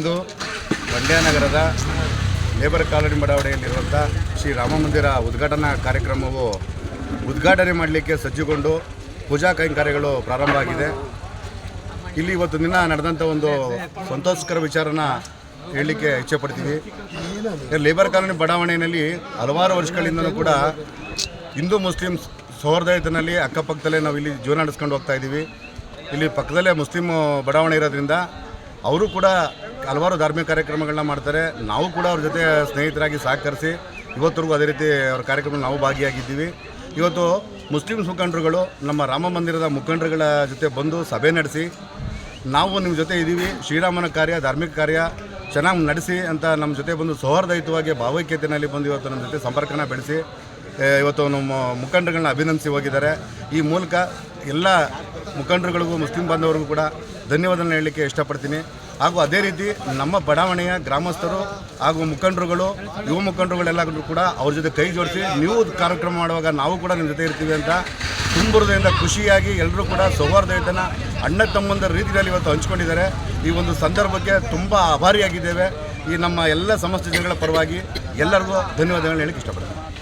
ಇಂದು ಮಂಡ್ಯ ನಗರದ labour colony ಬಡಾವಣೆಯಲ್ಲಿರುವಂಥ ಶ್ರೀ ರಾಮ ಮಂದಿರ ಉದ್ಘಾಟನಾ ಕಾರ್ಯಕ್ರಮವು ಉದ್ಘಾಟನೆ ಮಾಡಲಿಕ್ಕೆ ಸಜ್ಜುಗೊಂಡು ಪೂಜಾ ಕೈಂಕರ್ಯಗಳು ಪ್ರಾರಂಭ ಆಗಿದೆ. ಇಲ್ಲಿ ಇವತ್ತು ದಿನ ನಡೆದಂಥ ಒಂದು ಸಂತೋಷಕರ ವಿಚಾರನ ಹೇಳಲಿಕ್ಕೆ ಇಚ್ಛೆ ಪಡ್ತೀವಿ. ಲೇಬರ್ ಕಾಲೋನಿ ಬಡಾವಣೆಯಲ್ಲಿ ಹಲವಾರು ವರ್ಷಗಳಿಂದಲೂ ಕೂಡ ಹಿಂದೂ ಮುಸ್ಲಿಂ ಸೌಹಾರ್ದಯುತನಲ್ಲಿ ಅಕ್ಕಪಕ್ಕದಲ್ಲೇ ನಾವು ಇಲ್ಲಿ ಜೀವನ ನಡೆಸ್ಕೊಂಡು ಹೋಗ್ತಾ ಇದ್ದೀವಿ. ಇಲ್ಲಿ ಪಕ್ಕದಲ್ಲೇ ಮುಸ್ಲಿಂ ಬಡಾವಣೆ ಇರೋದ್ರಿಂದ ಅವರು ಕೂಡ ಹಲವಾರು ಧಾರ್ಮಿಕ ಕಾರ್ಯಕ್ರಮಗಳನ್ನ ಮಾಡ್ತಾರೆ. ನಾವು ಕೂಡ ಅವ್ರ ಜೊತೆ ಸ್ನೇಹಿತರಾಗಿ ಸಹಕರಿಸಿ ಇವತ್ತರೆಗೂ ಅದೇ ರೀತಿ ಅವ್ರ ಕಾರ್ಯಕ್ರಮ ನಾವು ಭಾಗಿಯಾಗಿದ್ದೀವಿ. ಇವತ್ತು ಮುಸ್ಲಿಮ್ ಮುಖಂಡರುಗಳು ನಮ್ಮ ರಾಮ ಮಂದಿರದ ಮುಖಂಡರುಗಳ ಜೊತೆ ಬಂದು ಸಭೆ ನಡೆಸಿ, ನಾವು ನಿಮ್ಮ ಜೊತೆ ಇದ್ದೀವಿ. ಶ್ರೀರಾಮನ ಕಾರ್ಯ, ಧಾರ್ಮಿಕ ಕಾರ್ಯ ಚೆನ್ನಾಗಿ ನಡೆಸಿ ಅಂತ ನಮ್ಮ ಜೊತೆ ಬಂದು ಸೌಹಾರ್ದಯುತವಾಗಿ ಭಾವೈಕ್ಯತೆಯಲ್ಲಿ ಬಂದು ಇವತ್ತು ನಮ್ಮ ಜೊತೆ ಸಂಪರ್ಕನ ಬೆಳೆಸಿ ಇವತ್ತು ನಮ್ಮ ಮುಖಂಡರುಗಳನ್ನ ಅಭಿನಂದಿಸಿ ಹೋಗಿದ್ದಾರೆ. ಈ ಮೂಲಕ ಎಲ್ಲ ಮುಖಂಡರುಗಳಿಗೂ, ಮುಸ್ಲಿಂ ಬಾಂಧವರಿಗೂ ಕೂಡ ಧನ್ಯವಾದನ ಹೇಳಲಿಕ್ಕೆ ಇಷ್ಟಪಡ್ತೀನಿ. ಹಾಗೂ ಅದೇ ರೀತಿ ನಮ್ಮ ಬಡಾವಣೆಯ ಗ್ರಾಮಸ್ಥರು ಹಾಗೂ ಮುಖಂಡರುಗಳು, ಯುವ ಮುಖಂಡರುಗಳೆಲ್ಲರೂ ಕೂಡ ಅವ್ರ ಜೊತೆ ಕೈ ಜೋಡಿಸಿ ನೀವು ಕಾರ್ಯಕ್ರಮ ಮಾಡುವಾಗ ನಾವು ಕೂಡ ನಿಮ್ಮ ಜೊತೆ ಇರ್ತೀವಿ ಅಂತ ತುಂಬುರದಿಂದ ಖುಷಿಯಾಗಿ ಎಲ್ಲರೂ ಕೂಡ ಸೌಹಾರ್ದಯುತನ ಅಣ್ಣ ತಮ್ಮಂದರ ರೀತಿಯಲ್ಲಿ ಇವತ್ತು ಹಂಚ್ಕೊಂಡಿದ್ದಾರೆ. ಈ ಒಂದು ಸಂದರ್ಭಕ್ಕೆ ತುಂಬ ಆಭಾರಿಯಾಗಿದ್ದೇವೆ. ಈ ನಮ್ಮ ಎಲ್ಲ ಸಮಸ್ತ ಜನಗಳ ಪರವಾಗಿ ಎಲ್ಲರಿಗೂ ಧನ್ಯವಾದಗಳನ್ನ ಹೇಳಕ್ಕೆ ಇಷ್ಟಪಡ್ತೀನಿ.